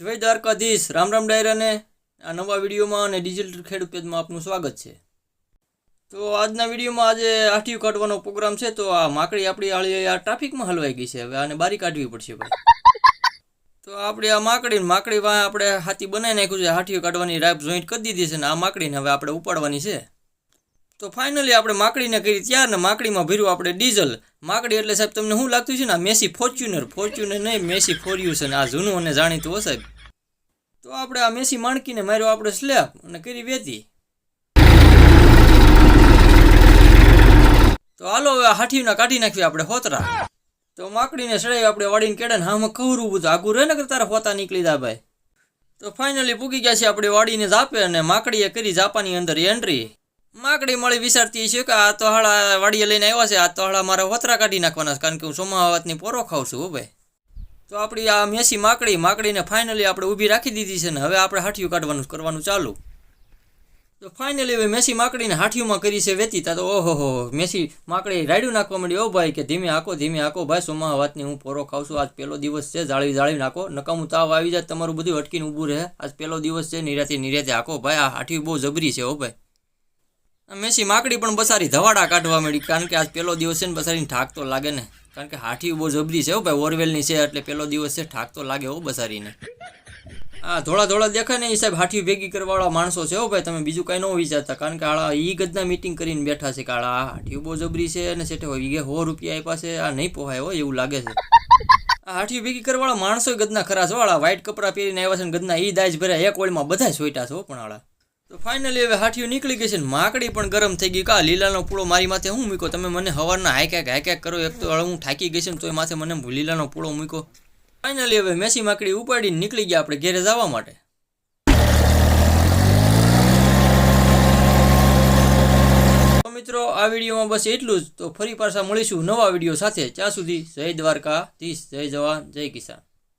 જય દ્વારકાધીશ રામ રામ ડાયરાને. આ નવા વિડીયોમાં અને ડિજિટલ ખેડૂત પેજમાં આપનું સ્વાગત છે. તો આજના વિડીયોમાં આજે આઠિયું કાઢવાનો પ્રોગ્રામ છે, તો આ માકડી આપણી આળી આ ટ્રાફિકમાં હલવાઈ ગઈ છે. હવે આને બારી કાઢવી પડશે ભાઈ. તો આપણે આ માકડીને માકડી વાં આપણે હાથી બનાવી નાખ્યું છે હાથીઓ કાઢવાની રાઈપ જોઈન્ટ કરી દીધી છે ને આ માકડીને હવે આપણે ઉપાડવાની છે. તો ફાઇનલી આપણે માકડીને કરી ત્યાર ને માકડીમાં ભર્યું આપણે ડીઝલ માકડી એટલે સાહેબ તમને શું લાગતું છે ને મેસી ફોર્ચ્યુનર ફોર્ચ્યુનર નહીં મેસી ફોર્યું છે ને, આ જૂનું અને જાણીતું હો સાહેબ. તો આપણે આ મેસી માણકીને માર્યો આપણે સ્લેબ અને કરી વેતી તો હાલો હવે હાઠીના કાઢી નાખીએ આપણે હોતરા. તો માકડીને સડાવી આપણે વાડીને કેડે ને હામાં કવરું બધું. આગું રહે ને તારા હોતા નીકળી દા ભાઈ. તો ફાઇનલી પૂગી ગયા છે આપણે વાડીને જાપે અને માકડીએ કરી જાપાની અંદર એન્ટ્રી માકડી મળી વિચારતી છે કે આ તોહળા વાડીએ લઈને આવ્યા છે, આ તોહળા મારા વતરા કાઢી નાખવાના છે, કારણ કે હું સોમાવાતની પોરો ખાઉં છું ભાઈ. તો આપણી આ મેસી માકડી, માકડીને ફાઇનલી આપણે ઊભી રાખી દીધી છે ને, હવે આપણે હાઠિયું કાઢવાનું, કરવાનું ચાલુ. તો ફાઇનલી હવે મેસી માકડીને હાઠિયુંમાં કરી છે વેતી તા ઓહો હો મેસી માકડી રાડ્યું નાખવા માંડી, ઓ ભાઈ, કે ધીમે આખો ધીમે આખો ભાઈ સોમા વાતની હું પોરો ખાઉં છું, આજ પહેલો દિવસ છે, જાળવી જાળવી નાખો, નકામું તાવ આવી જાય, તમારું બધું અટકીને ઊભું રહે, આજ પહેલો દિવસ છે, નિરાતે નિરાતે આખો ભાઈ, આ હાઠિયું બહુ જબરી છે, હો ભાઈ. મેસી માકડી પણ બસારી ધવાડા કાઢવા મળી. કારણ કે આજ પહેલો દિવસ છે ને બસારીને ઠાક તો લાગે ને. કારણ કે હાઠી બહુ જબરી છે હો ભાઈ, ઓરવેલની છે એટલે પહેલો દિવસ છે ઠાક તો લાગે હો બસારીને. હા થોડા થોડા દેખાય ને એ સાહેબ હાથી ભેગી કરવાવાળા માણસો છે હો ભાઈ, તમે બીજું કાંઈ ન વિચારતા. કારણ કે આળા ઈ ગદના મિટિંગ કરીને બેઠા છે કે આળા આ હાઠી બહુ જબરી છે અને સેઠે હોય વીઘે સો રૂપિયા આપ્યા છે, આ નહીં પોહાય હો એવું લાગે છે. આ હાઠી ભેગી કરવાવાળા માણસો ગદના ખરા છે વાળા વ્હાઇટ કપડાં પહેરીને આવ્યા છે ને ગદના ઈ દાજ ભર્યા એક ઓળમાં બધા સોઈટા છો પણ આળા. તો ફાઇનલી હવે હાઠીઓ નીકળી ગઈ છે ને માકડી પણ ગરમ થઈ ગઈ. કા લીલાનો પૂળો મારી માથે હું મૂક્યો? તમે મને હવારના હાઈક હાઈક કરો. એક તો હું થાકી ગઈ છે ને તોય માથે મને લીલાનો પૂળો મૂક્યો. ફાઇનલી હવે મેસી માકડી ઉપાડીને નીકળી ગયા આપણે ઘેરે જવા માટે. તો મિત્રો, આ વિડીયોમાં બસ એટલું જ. તો ફરી પાછા મળીશું નવા વીડિયો સાથે. ત્યાં સુધી જય દ્વારકા જય જવાન, જય કિસાન.